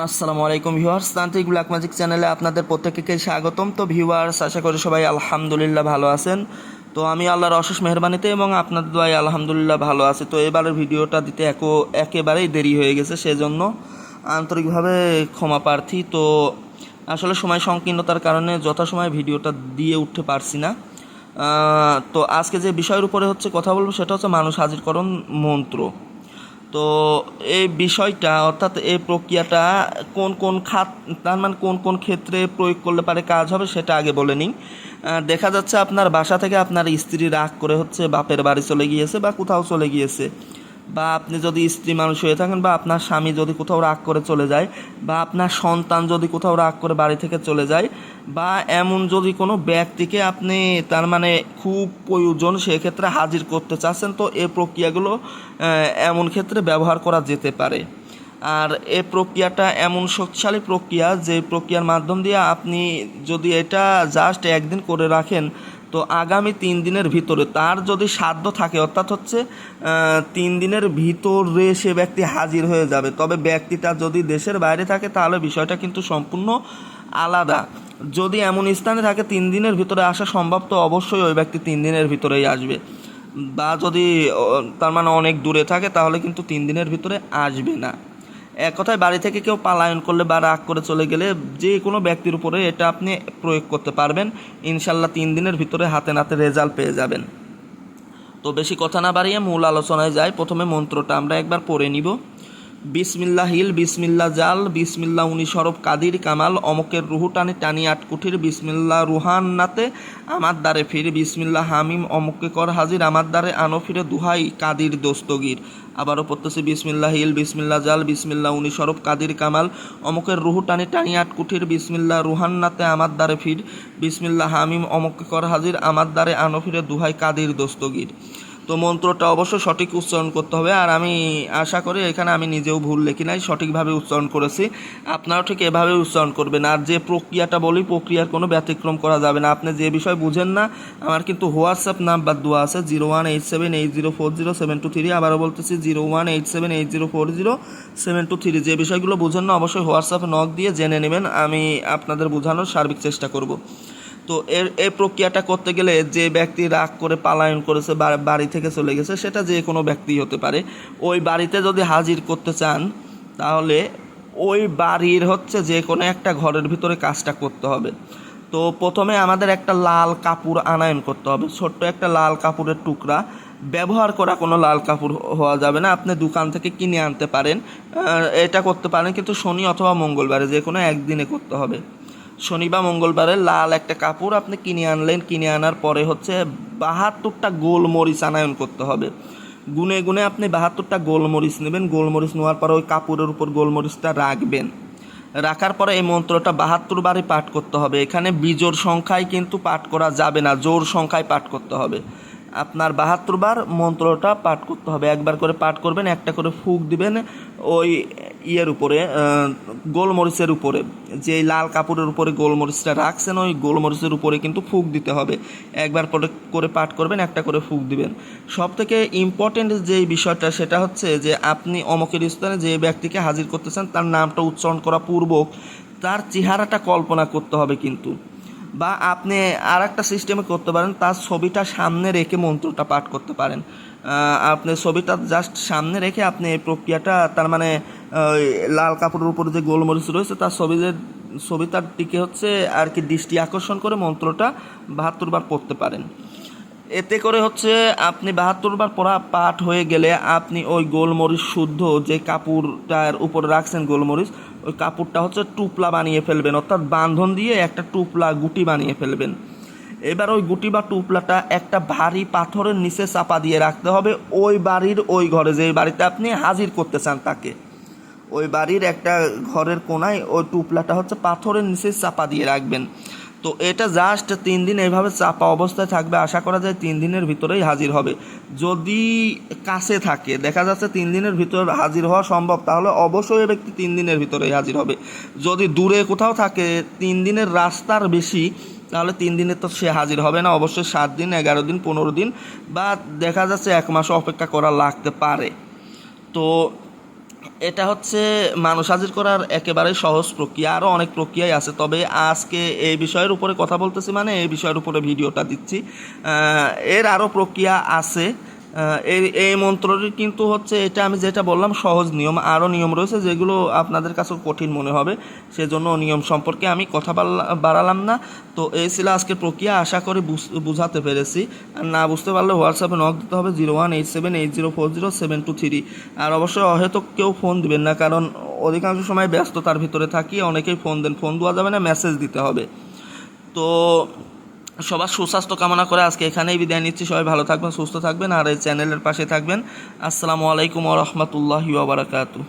আসসালামু আলাইকুম ভিউয়ার্স, তান্ত্রিক ব্ল্যাক ম্যাজিক চ্যানেলে আপনাদের প্রত্যেককে স্বাগতম। তো ভিউয়ার্স, আশা করি সবাই আলহামদুলিল্লাহ ভালো আছেন। তো আমি আল্লাহর অশেষ মেহরবানিতে এবং আপনাদের দোয়াই আলহামদুলিল্লাহ ভালো আছে। তো এবারের ভিডিওটা দিতে একো, একেবারেই দেরি হয়ে গেছে সেজন্য আন্তরিকভাবে ক্ষমা প্রার্থী। তো আসলে সময় সংকীর্ণতার কারণে যথাসময়ে ভিডিওটা দিয়ে উঠতে পারছি না। তো আজকে যে বিষয়ের উপরে হচ্ছে কথা বলব সেটা হচ্ছে মানুষ হাজিরকরণ মন্ত্র। তো এই বিষয়টা, অর্থাৎ এই প্রক্রিয়াটা কোন কোন খাত, তার মানে কোন কোন ক্ষেত্রে প্রয়োগ করলে পারে কাজ হবে সেটা আগে বলে নিই। দেখা যাচ্ছে আপনার বাসা থেকে আপনার স্ত্রী রাগ করে হচ্ছে বাপের বাড়ি চলে গিয়েছে বা কোথাও চলে গিয়েছে। বা আপনি যদি স্ত্রী মানুষ হয়ে থাকেন বা আপনার স্বামী যদি কোথাও রাগ করে চলে যায় বা আপনার সন্তান যদি কোথাও রাগ করে বাড়ি থেকে চলে যায় বা এমন যদি কোনো ব্যক্তিকে আপনি তার মানে খুব প্রয়োজন সেক্ষেত্রে হাজির করতে চাচ্ছেন, তো এই প্রক্রিয়াগুলো এমন ক্ষেত্রে ব্যবহার করা যেতে পারে। আর এ প্রক্রিয়াটা এমন শক্তিশালী প্রক্রিয়া যে প্রক্রিয়ার মাধ্যম দিয়ে আপনি যদি এটা জাস্ট একদিন করে রাখেন তো আগামী তিন দিনের ভিতরে তার যদি সাধ্য থাকে, অর্থাৎ হচ্ছে তিন দিনের ভিতরে সে ব্যক্তি হাজির হয়ে যাবে। তবে ব্যক্তিটা যদি দেশের বাইরে থাকে, তাহলে বিষয়টা কিন্তু সম্পূর্ণ আলাদা। যদি এমন স্থানে থাকে, তিন দিনের ভিতরে আসা সম্ভব, তো অবশ্যই ওই ব্যক্তি তিন দিনের ভিতরেই আসবে। বা যদি তার মানে অনেক দূরে থাকে, তাহলে কিন্তু তিন দিনের ভিতরে আসবে না। এক কথায় বাড়ি থেকে কেউ পালায়ন করলে বা রাগ করে চলে গেলে যে কোনো ব্যক্তির উপরে এটা আপনি প্রয়োগ করতে পারবেন। ইনশাল্লাহ তিন দিনের ভিতরে হাতে নাতে রেজাল্ট পেয়ে যাবেন। তো বেশি কথা না বাড়িয়ে মূল আলোচনায় যাই। প্রথমে মন্ত্রটা আমরা একবার পড়ে নিব। বিসমিল্লা হিল, বিসমিল্লা জাল, বিসমিল্লা উনি সরব কাদির কামাল, অমকের রুহু টানি টানি আটকুঠির বিসমিল্লা রুহান নাতে আমার দ্বারে ফির, বিসমিল্লা হামিম অমকে কর হাজির, আমার দ্বারে আনো ফিরে দুহাই কাদির দোস্তগির। আবারও পড়তেছে বিসমিল্লা হিল, বিসমিল্লা জাল, বিসমিল্লা উনি সরব কাদির কামাল, অমকের রুহু টানি টানি আটকুঠির বিসমিল্লা রুহান নাতে আমার দ্বারে ফির, বিসমিল্লা হামিম অমকে কর হাজির, আমার দ্বারে আনো ফিরে দুহাই কাদির দোস্তগির। তো মন্ত্রটা অবশ্যই সঠিক উচ্চারণ করতে হবে। আর আমি আশা করি এখানে আমি নিজেও ভুল লেখি নাই, সঠিকভাবে উচ্চারণ করেছি। আপনারাও ঠিক এভাবে উচ্চারণ করবেন। আর যে প্রক্রিয়াটা বলি, প্রক্রিয়ার কোনো ব্যতিক্রম করা যাবে না। আপনি যে বিষয় বুঝেন না, আমার কিন্তু হোয়াটসঅ্যাপ নাম্বার দেওয়া আছে, zero one eight seven eight zero four zero seven two three. আবারও বলতেছি, zero one eight seven eight zero four zero seven two three. যে বিষয়গুলো বুঝেন না, অবশ্যই হোয়াটসঅ্যাপে নক দিয়ে জেনে নেবেন। আমি আপনাদের বোঝানোর সার্বিক চেষ্টা করব। তো এর এই প্রক্রিয়াটা করতে গেলে যে ব্যক্তি রাগ করে পালায়ন করেছে বাড়ি থেকে চলে গেছে, সেটা যে কোনো ব্যক্তি হতে পারে। ওই বাড়িতে যদি হাজির করতে চান, তাহলে ওই বাড়ির হচ্ছে যে কোনো একটা ঘরের ভিতরে কাজটা করতে হবে। তো প্রথমে আমাদের একটা লাল কাপড় আনায়ন করতে হবে। ছোট্ট একটা লাল কাপড়ের টুকরা। ব্যবহার করা কোনো লাল কাপড় হওয়া যাবে না। আপনি দোকান থেকে কিনে আনতে পারেন। এটা করতে পারেন, কিন্তু শনি অথবা মঙ্গলবারে যে কোনো একদিনে করতে হবে। শনি বা মঙ্গলবারে লাল একটা কাপড় আপনি কিনে আনলেন, কিনে আনার পরে হচ্ছে বাহাত্তরটা গোলমরিচ আনায়ন করতে হবে। গুনে গুনে আপনি বাহাত্তরটা গোলমরিচ নেবেন, গোলমরিচ নেওয়ার পরে ওই কাপড়ের উপর গোলমরিচটা রাখবেন। রাখার পরে এই মন্ত্রটা বাহাত্তর বারে পাঠ করতে হবে। এখানে বিজোর সংখ্যায় কিন্তু পাঠ করা যাবে না জোর সংখ্যায় পাঠ করতে হবে। আপনার বাহাত্তর বার মন্ত্রটা পাঠ করতে হবে। একবার করে পাঠ করবেন, একটা করে ফুক দিবেন, ওই ইয়ের উপরে গোলমরিচের উপরে। যে লাল কাপড়ের উপরে গোলমরিচটা রাখছেন, ওই গোলমরিচের উপরে কিন্তু ফুক দিতে হবে। একবার করে করে পাঠ করবেন, একটা করে ফুক দিবেন। সব থেকে ইম্পর্টেন্ট যে বিষয়টা, সেটা হচ্ছে যে আপনি অমকের স্থানে যে ব্যক্তিকে হাজির করতেছেন, তার নামটা উচ্চারণ করা পূর্বক তার চেহারাটা কল্পনা করতে হবে কিন্তু। বা আপনি আর একটা সিস্টেমে করতে পারেন, তার ছবিটা সামনে রেখে মন্ত্রটা পাঠ করতে পারেন। আপনি ছবিটা জাস্ট সামনে রেখে আপনি এই প্রক্রিয়াটা, তার মানে লাল কাপড়ের উপরে যে গোলমরিচ রয়েছে, তার ছবি যে ছবিটার দিকে হচ্ছে আর কি দৃষ্টি আকর্ষণ করে মন্ত্রটা বাহাত্তর বার পড়তে পারেন। এতে করে হচ্ছে আপনি বাহাত্তর বার পড়া পাঠ হয়ে গেলে আপনি ওই গোলমরিচ শুদ্ধ যে কাপড়টার উপরে রাখছেন গোলমরিচ ওই কাপড়টা হচ্ছে টুপলা বানিয়ে ফেলবেন, অর্থাৎ বান্ধন দিয়ে একটা টুপলা, গুটি বানিয়ে ফেলবেন। এবার ওই গুটি বা টুপলাটা একটা ভারী পাথরের নিচে চাপা দিয়ে রাখতে হবে, ওই বাড়ির ওই ঘরে, যে বাড়িতে আপনি হাজির করতে চান তাকে। ওই বাড়ির একটা ঘরের কোনায় ওই টুপলাটা হচ্ছে পাথরের নিচে চাপা দিয়ে রাখবেন। তো এটা জাস্ট তিন দিন এইভাবে চাপা অবস্থায় থাকবে। আশা করা যায় তিন দিনের ভিতরেই হাজির হবে। যদি কাছে থাকে, দেখা যাচ্ছে তিন দিনের ভিতরে হাজির হওয়া সম্ভব, তাহলে অবশ্যই ব্যক্তি তিন দিনের ভিতরেই হাজির হবে। যদি দূরে কোথাও থাকে, তিন দিনের রাস্তার বেশি, তাহলে তিন দিনে তো সে হাজির হবে না। অবশ্যই সাত দিন, এগারো দিন, পনেরো দিন, বা দেখা যাচ্ছে এক মাস অপেক্ষা করা লাগতে পারে। তো এটা হচ্ছে মানুষ হাজির করার একেবারে সহজ প্রক্রিয়া আরও অনেক প্রক্রিয়াই আছে। তবে আজকে এই বিষয়ের উপরে কথা বলতেছি মানে এই বিষয়ের উপরে ভিডিওটা দিচ্ছি। এর আরও প্রক্রিয়া আছে। এই এই মন্ত্রটি কিন্তু হচ্ছে, এটা আমি যেটা বললাম, সহজ নিয়ম। আরও নিয়ম রয়েছে যেগুলো আপনাদের কাছে কঠিন মনে হবে, সেজন্য নিয়ম সম্পর্কে আমি কথা বাড়ালাম না। তো এই ছিল আজকের প্রক্রিয়া, আশা করি বুঝ- বুঝাতে পেরেছি। আর না বুঝতে পারলে হোয়াটসঅ্যাপে নক দিতে হবে, zero one eight seven eight zero four zero seven two three. আর অবশ্যই হয়তো কেউ ফোন দিবেন না, কারণ অধিকাংশ সময় ব্যস্ততার ভিতরে থাকি, অনেকেই ফোন দেন, ফোন দেওয়া যাবে না, মেসেজ দিতে হবে। তো সবার সুস্বাস্থ্য কামনা করে আজকে এখানেই বিদায় নিচ্ছি। সবাই ভালো থাকবেন, সুস্থ থাকবেন, আর এই চ্যানেলের পাশে থাকবেন। আসসালামু আলাইকুম রহমতুল্লাহি ওবরাকাতু